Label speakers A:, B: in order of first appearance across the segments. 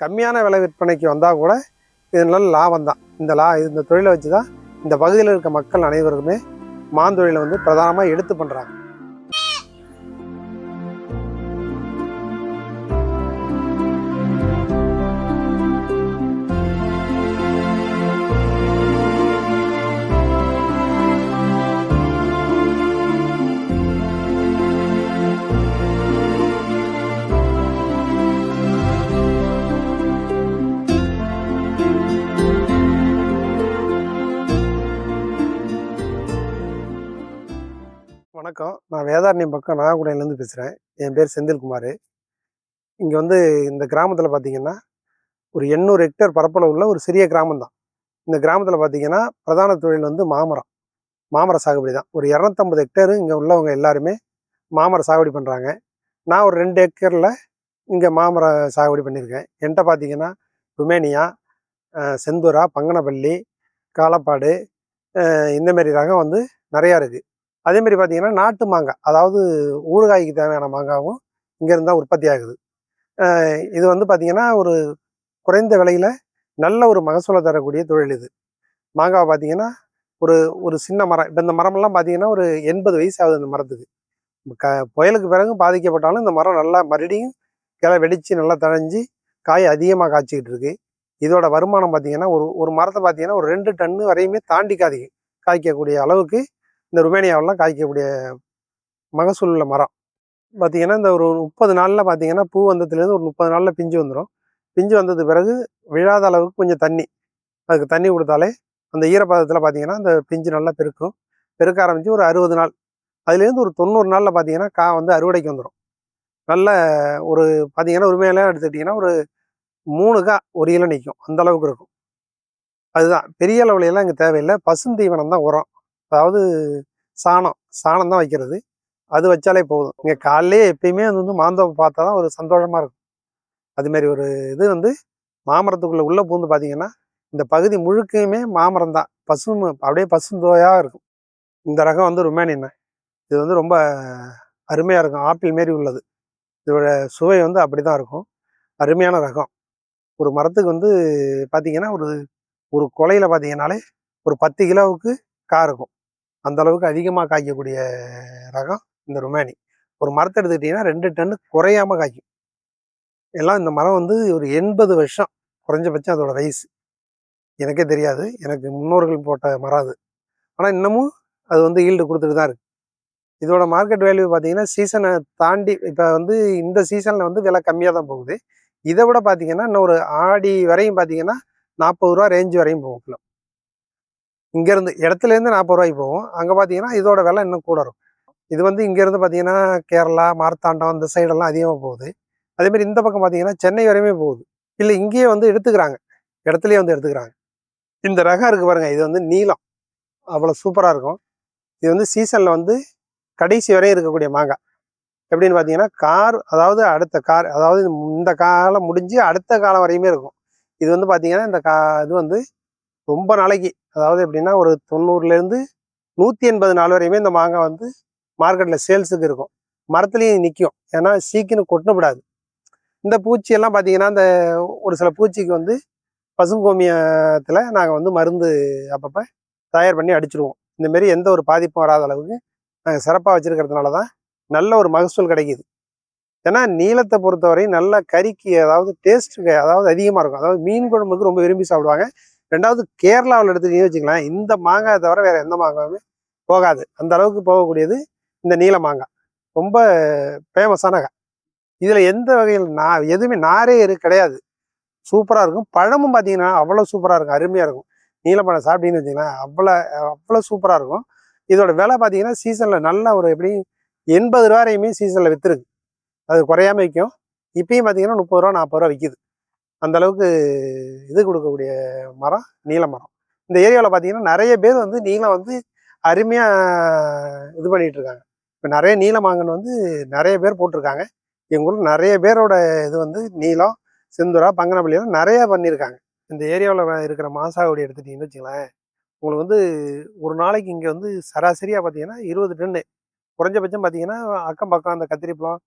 A: கம்மியான விலை விற்பனைக்கு வந்தால் கூட இதனால் லாபம் தான். இந்த லா இந்த தொழிலை வச்சு தான் இந்த பகுதியில் இருக்க மக்கள் அனைவருக்குமே மாந்தொழிலை வந்து பிரதானமாக எடுத்து பண்ணுறாங்க வணக்கம். நான் வேதாரண்யம் பக்கம் நாகக்குடையிலேருந்து பேசுகிறேன் என் பேர் செந்தில்குமார். இங்கே வந்து இந்த கிராமத்தில் பார்த்தீங்கன்னா ஒரு எண்ணூறு ஹெக்டேர் பரப்பளவு உள்ள ஒரு சிறிய கிராமம் தான் இந்த கிராமத்தில் பார்த்தீங்கன்னா பிரதான தொழில் வந்து மாமரம். மாமர சாகுபடி தான். ஒரு இரநூத்தம்பது ஹெக்டேரு இங்கே உள்ளவங்க எல்லாருமே மாமர சாகுபடி பண்ணுறாங்க நான் ஒரு ரெண்டு ஹெக்டேரில் இங்கே மாமர சாகுபடி பண்ணியிருக்கேன் என்கிட்ட பார்த்தீங்கன்னா ருமேனியா செந்தூரா பங்கனப்பள்ளி காலப்பாடு இந்தமாரி ரகம் வந்து நிறையா இருக்குது அதே மாதிரி பார்த்தீங்கன்னா நாட்டு மாங்காய் அதாவது ஊறுகாய்க்கு தேவையான மாங்காவும் இங்கேருந்து தான் உற்பத்தி ஆகுது. இது வந்து பார்த்திங்கன்னா ஒரு குறைந்த விலையில் நல்ல ஒரு மகசூலை தரக்கூடிய தொழில் இது. மாங்காவை பார்த்தீங்கன்னா ஒரு ஒரு சின்ன மரம் இப்போ இந்த மரமெல்லாம் பார்த்திங்கன்னா ஒரு எண்பது வயசு ஆகுது இந்த மரத்துக்கு. க புயலுக்கு பிறகு பாதிக்கப்பட்டாலும் இந்த மரம் நல்லா மறுபடியும் கிளை வெடித்து நல்லா தழைஞ்சு காய் அதிகமாக காய்ச்சிக்கிட்டு இருக்குது இதோட வருமானம் பார்த்திங்கன்னா ஒரு ஒரு மரத்தை பார்த்தீங்கன்னா ஒரு ரெண்டு டன்னு வரையுமே தாண்டி காதி காய்க்கக்கூடிய அளவுக்கு இந்த ருமேனியாவெல்லாம் காய்க்கக்கூடிய மகசூல் உள்ள மரம். பார்த்தீங்கன்னா இந்த ஒரு முப்பது நாளில் பார்த்தீங்கன்னா பூ வந்ததுலேருந்து ஒரு முப்பது நாளில் பிஞ்சு வந்துடும் பிஞ்சு வந்தது பிறகு விழாத அளவுக்கு கொஞ்சம் தண்ணி. அதுக்கு தண்ணி கொடுத்தாலே அந்த ஈரப்பதத்தில் பார்த்தீங்கன்னா அந்த பிஞ்சு நல்லா பெருக்கும். பெருக்க ஆரம்பித்து ஒரு அறுபது நாள். அதுலேருந்து ஒரு தொண்ணூறு நாளில் பார்த்தீங்கன்னா கா வந்து அறுவடைக்கு வந்துடும் நல்ல ஒரு பார்த்தீங்கன்னா உரிமையெல்லாம் எடுத்துக்கிட்டிங்கன்னா ஒரு மூணு கா ஒரு கிலோ நிற்கும் அந்த அளவுக்கு இருக்கும். அதுதான். பெரிய அளவுல எல்லாம் இங்கே தேவையில்லை. பசுந்தீவனம் தான் உரம். அதாவது சாணம் சாணம் தான் வைக்கிறது. அது வச்சாலே போதும். இங்கே காலையிலே எப்பயுமே அது வந்து மாந்தோப்பு பார்த்தா தான் ஒரு சந்தோஷமாக இருக்கும். அதுமாரி ஒரு இது வந்து மாமரத்துக்குள்ளே உள்ளே பூந்து பார்த்தீங்கன்னா இந்த பகுதி முழுக்கையுமே மாமரம் தான். பசு அப்படியே பசுந்தோயாக இருக்கும். இந்த ரகம் வந்து ருமேனியன் இது வந்து ரொம்ப அருமையாக இருக்கும். ஆப்பிள் மாரி உள்ளது. இதோட சுவை வந்து அப்படி தான் இருக்கும். அருமையான ரகம். ஒரு மரத்துக்கு வந்து பார்த்தீங்கன்னா ஒரு ஒரு கொலையில் பார்த்தீங்கன்னாலே ஒரு பத்து கிலோவுக்கு கா இருக்கும். அந்த அளவுக்கு அதிகமாக காய்க்கக்கூடிய ரகம் இந்த ருமேனி. ஒரு மரத்தை எடுத்துக்கிட்டிங்கன்னா ரெண்டு டன்னு குறையாம காய்க்கும். எல்லாம் இந்த மரம் வந்து ஒரு எண்பது வருஷம் குறைஞ்சபட்சம் அதோட வயசு எனக்கே தெரியாது. எனக்கு முன்னோர்கள் போட்ட மரம் அது. ஆனால் இன்னமும் அது வந்து ஈல்டு கொடுத்துட்டு தான் இருக்கு. இதோட மார்க்கெட் வேல்யூ பார்த்தீங்கன்னா சீசனை தாண்டி இப்போ வந்து இந்த சீசனில் வந்து விலை கம்மியாக தான் போகுது. இதை விட பார்த்தீங்கன்னா இன்னும் ஒரு ஆடி வரையும் பார்த்தீங்கன்னா நாற்பது ரூபா ரேஞ்சு வரையும் போகும் கிலோ. இங்கேருந்து இடத்துலேருந்து நாற்பது ரூபாய்க்கு போகும். அங்கே பார்த்தீங்கன்னா இதோட விலை இன்னும் கூட இருக்கும். இது வந்து இங்கேருந்து பார்த்தீங்கன்னா கேரளா மார்த்தாண்டம் இந்த சைடெல்லாம் அதிகமாக போகுது. அதேமாதிரி இந்த பக்கம் பார்த்தீங்கன்னா சென்னை வரையுமே போகுது. இல்லை இங்கேயே வந்து எடுத்துக்கிறாங்க. இடத்துலையே வந்து எடுத்துக்கிறாங்க. இந்த ரகம் இருக்குது பாருங்கள் இது வந்து நீலம் அவ்வளோ சூப்பராக இருக்கும். இது வந்து சீசனில் வந்து கடைசி வரையும் இருக்கக்கூடிய மாங்காய் எப்படின்னு பார்த்தீங்கன்னா கார் அதாவது அடுத்த கார் அதாவது இந்த காலம் முடிஞ்சு அடுத்த காலம் வரையுமே இருக்கும். இது வந்து பார்த்தீங்கன்னா இந்த கா இது வந்து ரொம்ப நாளைக்கு. அதாவது எப்படின்னா ஒரு தொண்ணூறுலேருந்து நூற்றி எண்பது நாள் வரையுமே இந்த மாங்காய் வந்து மார்க்கெட்டில் சேல்ஸுக்கு இருக்கும். மரத்துலேயும் நிற்கும் ஏன்னா சீக்கிரம் கொட்டப்படாது இந்த பூச்சியெல்லாம் பார்த்தீங்கன்னா இந்த ஒரு சில பூச்சிக்கு வந்து பசுங்கோமியத்தில் நாங்கள் வந்து மருந்து அப்பப்போ தயார் பண்ணி அடிச்சிடுவோம் இந்தமாரி எந்த ஒரு பாதிப்பும் வராத அளவுக்கு நாங்கள் சிறப்பாக வச்சுருக்கிறதுனால தான் நல்ல ஒரு மகசூல் கிடைக்கிது. ஏன்னா நீளத்தை பொறுத்தவரை நல்லா கறிக்கு அதாவது டேஸ்ட்டுக்கு அதாவது அதிகமாக இருக்கும். அதாவது மீன் குழம்புக்கு ரொம்ப விரும்பி சாப்பிடுவாங்க. ரெண்டாவது கேரளாவில் எடுத்துக்கிட்டீங்கன்னு வச்சுக்கலாம் இந்த மாங்காய் தவிர வேற எந்த மாங்காயுமே போகாது. அந்த அளவுக்கு போகக்கூடியது இந்த நீல மாங்காய். ரொம்ப ஃபேமஸான இதில் எந்த வகையில் நான் எதுவுமே நாரே இரு கிடையாது. சூப்பராக இருக்கும். பழமும் பார்த்தீங்கன்னா அவ்வளோ சூப்பராக இருக்கும். அருமையாக இருக்கும். நீலப்பழம் சாப்பிட்டீங்கன்னு வச்சிங்கன்னா அவ்வளோ அவ்வளோ சூப்பராக இருக்கும். இதோட விலை பார்த்தீங்கன்னா சீசனில் நல்ல ஒரு எப்படி எண்பது ரூபா வரையுமே சீசனில் விற்றுருக்கு அது குறையாம விற்கும் இப்பயும் பார்த்தீங்கன்னா முப்பது ரூபா நாற்பது ரூபா விற்கிது அந்த அளவுக்கு இது கொடுக்கக்கூடிய மரம் நீல மரம். இந்த ஏரியாவில் பார்த்தீங்கன்னா நிறைய பேர் வந்து நீளம் வந்து அருமையாக இது பண்ணிட்டு இருக்காங்க. இப்போ நிறைய நீளமாங்கன்னு வந்து நிறைய பேர் போட்டிருக்காங்க. எங்கள் ஊரில் நிறைய பேரோட இது வந்து நீலம் செந்துரா பங்கனப்பள்ளியெல்லாம் நிறைய பண்ணியிருக்காங்க இந்த ஏரியாவில் இருக்கிற மாசாவடி எடுத்துட்டீங்கன்னு வச்சுங்களேன் உங்களுக்கு வந்து ஒரு நாளைக்கு இங்கே வந்து சராசரியாக பார்த்தீங்கன்னா இருபது டன்னு. குறைஞ்சபட்சம் பார்த்தீங்கன்னா அக்கம் பக்கம் அந்த கத்திரிப்பழம்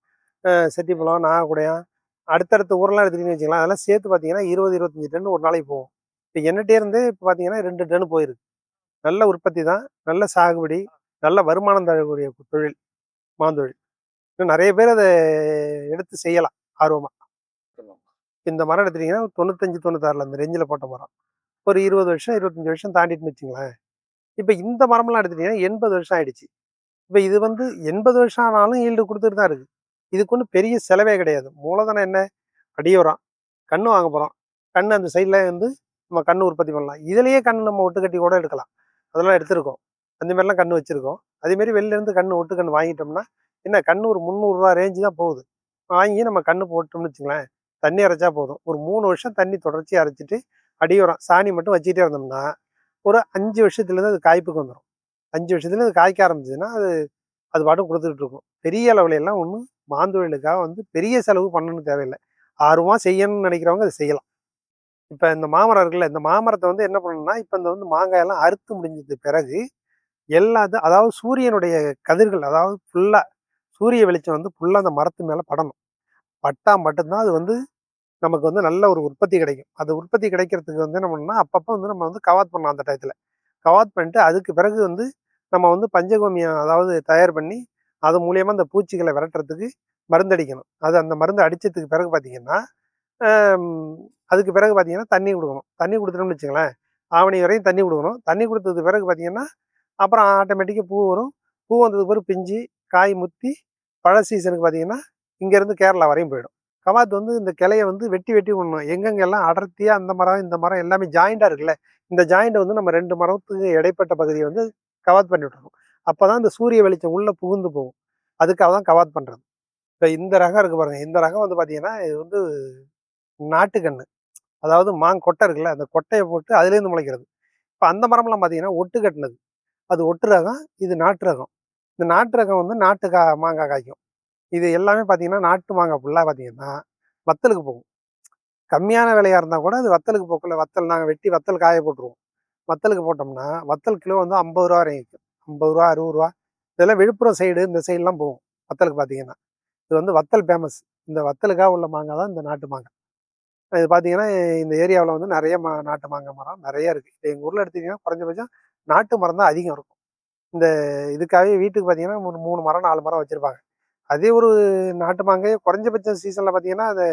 A: செட்டிப்பழம் நாகக்குடையம் அடுத்தடுத்த ஊரெல்லாம் எடுத்துக்கிட்டீங்கன்னு வச்சுக்கலாம் அதெல்லாம் சேர்த்து பார்த்தீங்கன்னா இருபது இருபத்தஞ்சி டன் ஒரு நாளைக்கு போகும். இப்போ என்னட்டே இருந்து இப்போ பார்த்தீங்கன்னா ரெண்டு டன் போயிருக்கு. நல்ல உற்பத்தி தான் நல்ல சாகுபடி நல்ல வருமானம் தரக்கூடிய தொழில் மாந்தொழில். இன்னும் நிறைய பேர் அதை எடுத்து செய்யலாம் ஆர்வமாக இந்த மரம் எடுத்துட்டீங்கன்னா தொண்ணூத்தஞ்சு தொண்ணூத்தாறில் அந்த ரெஞ்சில் போட்ட மரம். ஒரு இருபது வருஷம் இருபத்தஞ்சி வருஷம் தாண்டிட்டுன்னு வச்சுங்களேன் இப்போ இந்த மரம்லாம் எடுத்துட்டீங்கன்னா எண்பது வருஷம் ஆயிடுச்சு. இப்போ இது வந்து எண்பது வருஷம் ஆனாலும் ஈல்டு கொடுத்துட்டு தான் இருக்கு. இதுக்கு ஒன்றும் பெரிய செலவே கிடையாது. மூலதனம் என்ன? அடியோரம் கண்ணு வாங்க போகிறோம் கண்ணு அந்த சைடில் வந்து நம்ம கண்ணு உற்பத்தி பண்ணலாம். இதுலேயே கண் நம்ம ஒட்டு கட்டி கூட எடுக்கலாம். அதெல்லாம் எடுத்திருக்கோம். அந்த மாதிரிலாம் கண்ணு வச்சுருக்கோம். அதேமாரி வெளிலேருந்து கண்ணு ஒட்டு கண் வாங்கிட்டோம்னா என்ன? கண்ணு ஒரு முந்நூறுரூவா ரேஞ்சு தான் போகுது. வாங்கி நம்ம கண்ணு போட்டோம்னு வச்சுங்களேன் தண்ணி அரைச்சா போதும். ஒரு மூணு வருஷம் தண்ணி தொடர்ச்சி அரைச்சிட்டு அடியோரம் சாணி மட்டும் வச்சுக்கிட்டே இருந்தோம்னா ஒரு அஞ்சு வருஷத்துலேருந்து அது காய்ப்புக்கு வந்துடும் அஞ்சு வருஷத்துல அது காய்க்க ஆரம்பிச்சதுன்னா அது அது பாட்டும் கொடுத்துக்கிட்டு இருக்கும். பெரிய அளவுல எல்லாம் ஒன்றும் மாந்தொழிலுக்காக வந்து பெரிய செலவு பண்ணணும்னு தேவையில்லை. ஆர்வமாக செய்யணும்னு நினைக்கிறவங்க அதை செய்யலாம். இப்போ இந்த மாமரம் இருக்குல்ல இந்த மாமரத்தை வந்து என்ன பண்ணணும்னா இப்போ இந்த வந்து மாங்காயெல்லாம் அறுத்து முடிஞ்சது பிறகு எல்லாத்தையும் அதாவது சூரியனுடைய கதிர்கள் அதாவது ஃபுல்லாக சூரிய வெளிச்சம் வந்து ஃபுல்லாக அந்த மரத்து மேலே படணும். பட்டால் மட்டும்தான் அது வந்து நமக்கு வந்து நல்ல ஒரு உற்பத்தி கிடைக்கும். அது உற்பத்தி கிடைக்கிறதுக்கு வந்து என்ன பண்ணணும்னா அப்பப்போ வந்து நம்ம வந்து கவாத் பண்ணலாம் அந்த டயத்தில். கவாத் பண்ணிட்டு அதுக்கு பிறகு வந்து நம்ம வந்து பஞ்சகோமியம் அதாவது தயார் பண்ணி அது மூலியமாக அந்த பூச்சிகளை விரட்டுறதுக்கு மருந்து அடிக்கணும். அது அந்த மருந்து அடித்ததுக்கு பிறகு பார்த்தீங்கன்னா அதுக்கு பிறகு பார்த்தீங்கன்னா தண்ணி கொடுக்கணும். தண்ணி கொடுத்துட்டோம்னு வச்சுங்களேன் ஆவணி வரையும் தண்ணி கொடுக்கணும். தண்ணி கொடுத்ததுக்கு பிறகு பார்த்தீங்கன்னா அப்புறம் ஆட்டோமேட்டிக்காக பூ வரும். பூ வந்ததுக்கு பிறகு பிஞ்சு காய் முத்தி பழ சீசனுக்கு பார்த்தீங்கன்னா இங்கேருந்து கேரளா வரையும் போயிடும். கவாத்து வந்து இந்த கிளைய வந்து வெட்டி வெட்டி விடணும். எங்கெங்கெல்லாம் அடர்த்தியாக அந்த மரம் இந்த மரம் எல்லாமே ஜாயிண்டாக இருக்குல்ல இந்த ஜாயிண்டை வந்து நம்ம ரெண்டு மரத்துக்கு இடைப்பட்ட பகுதியை வந்து கவாத் பண்ணி விட்டுறணும். அப்போ தான் இந்த சூரிய வெளிச்சம் உள்ளே புகுந்து போகும். அதுக்காக தான் கவாத் பண்ணுறது இப்போ இந்த ரகம் இருக்குது பாருங்கள் இந்த ரகம் வந்து பார்த்தீங்கன்னா இது வந்து நாட்டுக்கன்று அதாவது மாங்கொட்டை இருக்குல்ல அந்த கொட்டையை போட்டு அதுலேருந்து முளைக்கிறது. இப்போ அந்த மரம்லாம் பார்த்தீங்கன்னா ஒட்டு கட்டினது. அது ஒட்டு ரகம் இது நாட்டு ரகம். இந்த நாட்டு ரகம் வந்து நாட்டு கா மாங்காய் காய்க்கும். இது எல்லாமே பார்த்தீங்கன்னா நாட்டு மாங்காய் ஃபுல்லாக பார்த்தீங்கன்னா வத்தலுக்கு போகும். கம்மியான விலையாக இருந்தால் கூட அது வத்தலுக்கு போக்கல. வத்தல் நாங்கள் வெட்டி வத்தல் காய போட்டுருவோம். வத்தலுக்கு போட்டோம்னா வத்தல் கிலோ வந்து ஐம்பது ரூபா வரைக்கும் ஐம்பது ரூபா அறுபது ரூபா. இதெல்லாம் விழுப்புரம் சைடு இந்த சைடெலாம் போகும். வத்தலுக்கு பார்த்தீங்கன்னா இது வந்து வத்தல் ஃபேமஸ் இந்த வத்தலுக்காக உள்ள மாங்காய் தான் இந்த நாட்டு மாங்காய். இது பார்த்தீங்கன்னா இந்த ஏரியாவில் வந்து நிறைய மா நாட்டு மாங்காய் மரம் நிறைய இருக்குது இப்போ எங்கள் ஊரில் எடுத்தீங்கன்னா குறைஞ்சபட்சம் நாட்டு மரம் தான் அதிகம் இருக்கும். இந்த இதுக்காகவே வீட்டுக்கு பார்த்தீங்கன்னா மூணு மூணு மரம் நாலு மரம் வச்சுருப்பாங்க. அதே ஒரு நாட்டு மாங்காய் குறைஞ்சபட்சம் சீசனில் பார்த்தீங்கன்னா அது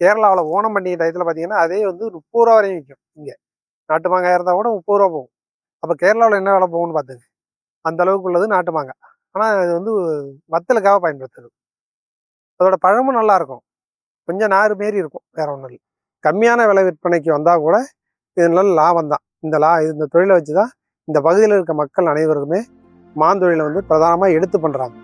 A: கேரளாவில் ஓணம் பண்டிகை டயத்தில் பார்த்தீங்கன்னா அதே வந்து முப்பது ரூபா வரையும் விற்கும் இங்கே. நாட்டு மாங்காய் இருந்தால் கூட முப்பது ரூபா போகும். அப்போ கேரளாவில் என்ன விலை போகும்னு பார்த்துங்க அந்த அளவுக்கு உள்ளது நாட்டு மாங்காய் ஆனால் இது வந்து வத்தலுக்காக பயன்படுத்துது அதோட பழமும் நல்லா இருக்கும் கொஞ்சம் நாறு மாரி இருக்கும் வேற ஒன்றும் இல்லை. கம்மியான விலை விற்பனைக்கு வந்தால் கூட இதனால லாபம் தான். இந்த லா இந்த தொழிலை வச்சு தான் இந்த பகுதியில் இருக்க மக்கள் அனைவருக்குமே மாந்தொழிலை வந்து பிரதானமாக எடுத்து பண்ணுறாங்க